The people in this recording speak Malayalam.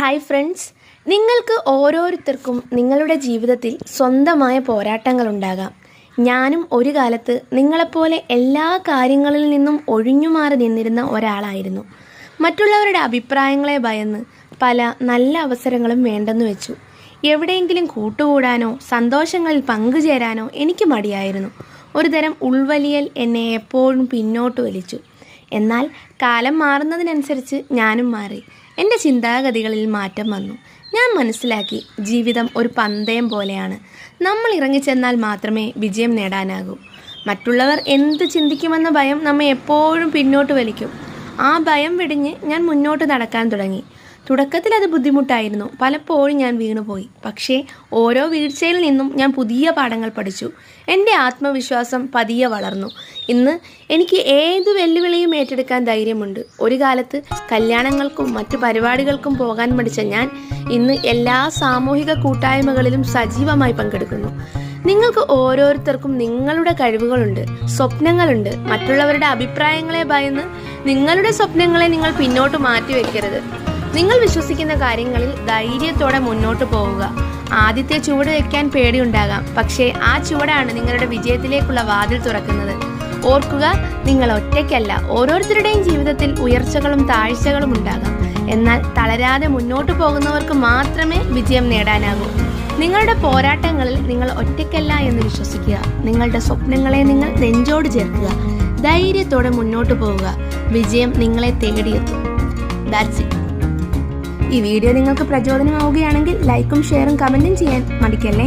ഹായ് ഫ്രണ്ട്സ് നിങ്ങൾക്ക് ഓരോരുത്തർക്കും നിങ്ങളുടെ ജീവിതത്തിൽ സ്വന്തമായ പോരാട്ടങ്ങളുണ്ടാകാം ഞാനും ഒരു കാലത്ത് നിങ്ങളെപ്പോലെ എല്ലാ കാര്യങ്ങളിൽ നിന്നും ഒഴിഞ്ഞുമാറി നിന്നിരുന്ന ഒരാളായിരുന്നു. മറ്റുള്ളവരുടെ അഭിപ്രായങ്ങളെ ഭയന്ന് പല നല്ല അവസരങ്ങളും വേണ്ടെന്ന് വെച്ചു. എവിടെയെങ്കിലും കൂട്ടുകൂടാനോ സന്തോഷങ്ങളിൽ പങ്കുചേരാനോ എനിക്ക് മടിയായിരുന്നു. ഒരുതരം ഉൾവലിയൽ എന്നെ എപ്പോഴും പിന്നോട്ട് വലിച്ചു. എന്നാൽ കാലം മാറുന്നതിനനുസരിച്ച് ഞാനും മാറി. എന്റെ ചിന്താഗതികളിൽ മാറ്റം വന്നു. ഞാൻ മനസ്സിലാക്കി ജീവിതം ഒരു പന്തയം പോലെയാണ്. നമ്മൾ ഇറങ്ങിച്ചെന്നാൽ മാത്രമേ വിജയം നേടാനാകൂ. മറ്റുള്ളവർ എന്ത് ചിന്തിക്കുമെന്ന ഭയം നമ്മെ എപ്പോഴും പിന്നോട്ട് വലിക്കും. ആ ഭയം വെടിഞ്ഞ് ഞാൻ മുന്നോട്ട് നടക്കാൻ തുടങ്ങി. തുടക്കത്തിൽ അത് ബുദ്ധിമുട്ടായിരുന്നു. പലപ്പോഴും ഞാൻ വീണുപോയി. പക്ഷേ ഓരോ വീഴ്ചയിൽ നിന്നും ഞാൻ പുതിയ പാഠങ്ങൾ പഠിച്ചു. എന്റെ ആത്മവിശ്വാസം പതിയെ വളർന്നു. ഇന്ന് എനിക്ക് ഏത് വെല്ലുവിളിയും ഏറ്റെടുക്കാൻ ധൈര്യമുണ്ട്. ഒരു കാലത്ത് കല്യാണങ്ങൾക്കും മറ്റു പരിപാടികൾക്കും പോകാൻ പഠിച്ച ഞാൻ ഇന്ന് എല്ലാ സാമൂഹിക കൂട്ടായ്മകളിലും സജീവമായി പങ്കെടുക്കുന്നു. നിങ്ങൾക്ക് ഓരോരുത്തർക്കും നിങ്ങളുടെ കഴിവുകളുണ്ട് സ്വപ്നങ്ങളുണ്ട്. മറ്റുള്ളവരുടെ അഭിപ്രായങ്ങളെ ഭയന്ന് നിങ്ങളുടെ സ്വപ്നങ്ങളെ നിങ്ങൾ പിന്നോട്ട് മാറ്റിവെക്കരുത്. നിങ്ങൾ വിശ്വസിക്കുന്ന കാര്യങ്ങളിൽ ധൈര്യത്തോടെ മുന്നോട്ട് പോവുക. ആദ്യത്തെ ചുവട് വെക്കാൻ പേടിയുണ്ടാകാം. പക്ഷേ ആ ചുവടാണ് നിങ്ങളുടെ വിജയത്തിലേക്കുള്ള വാതിൽ തുറക്കുന്നത്. ഓർക്കുക നിങ്ങൾ ഒറ്റയ്ക്കല്ല. ഓരോരുത്തരുടെയും ജീവിതത്തിൽ ഉയർച്ചകളും താഴ്ചകളും ഉണ്ടാകാം. എന്നാൽ തളരാതെ മുന്നോട്ട് പോകുന്നവർക്ക് മാത്രമേ വിജയം നേടാനാകൂ. നിങ്ങളുടെ പോരാട്ടങ്ങളിൽ നിങ്ങൾ ഒറ്റയ്ക്കല്ല എന്ന് വിശ്വസിക്കുക. നിങ്ങളുടെ സ്വപ്നങ്ങളെ നിങ്ങൾ നെഞ്ചോട് ചേർക്കുക. ധൈര്യത്തോടെ മുന്നോട്ട് പോവുക. വിജയം നിങ്ങളെ തേടിയെത്തും. ദാറ്റ്സ് ഇറ്റ് ഈ വീഡിയോ നിങ്ങൾക്ക് പ്രചോദനമാവുകയാണെങ്കിൽ ലൈക്കും ഷെയറും കമന്റും ചെയ്യാൻ മടിക്കല്ലേ?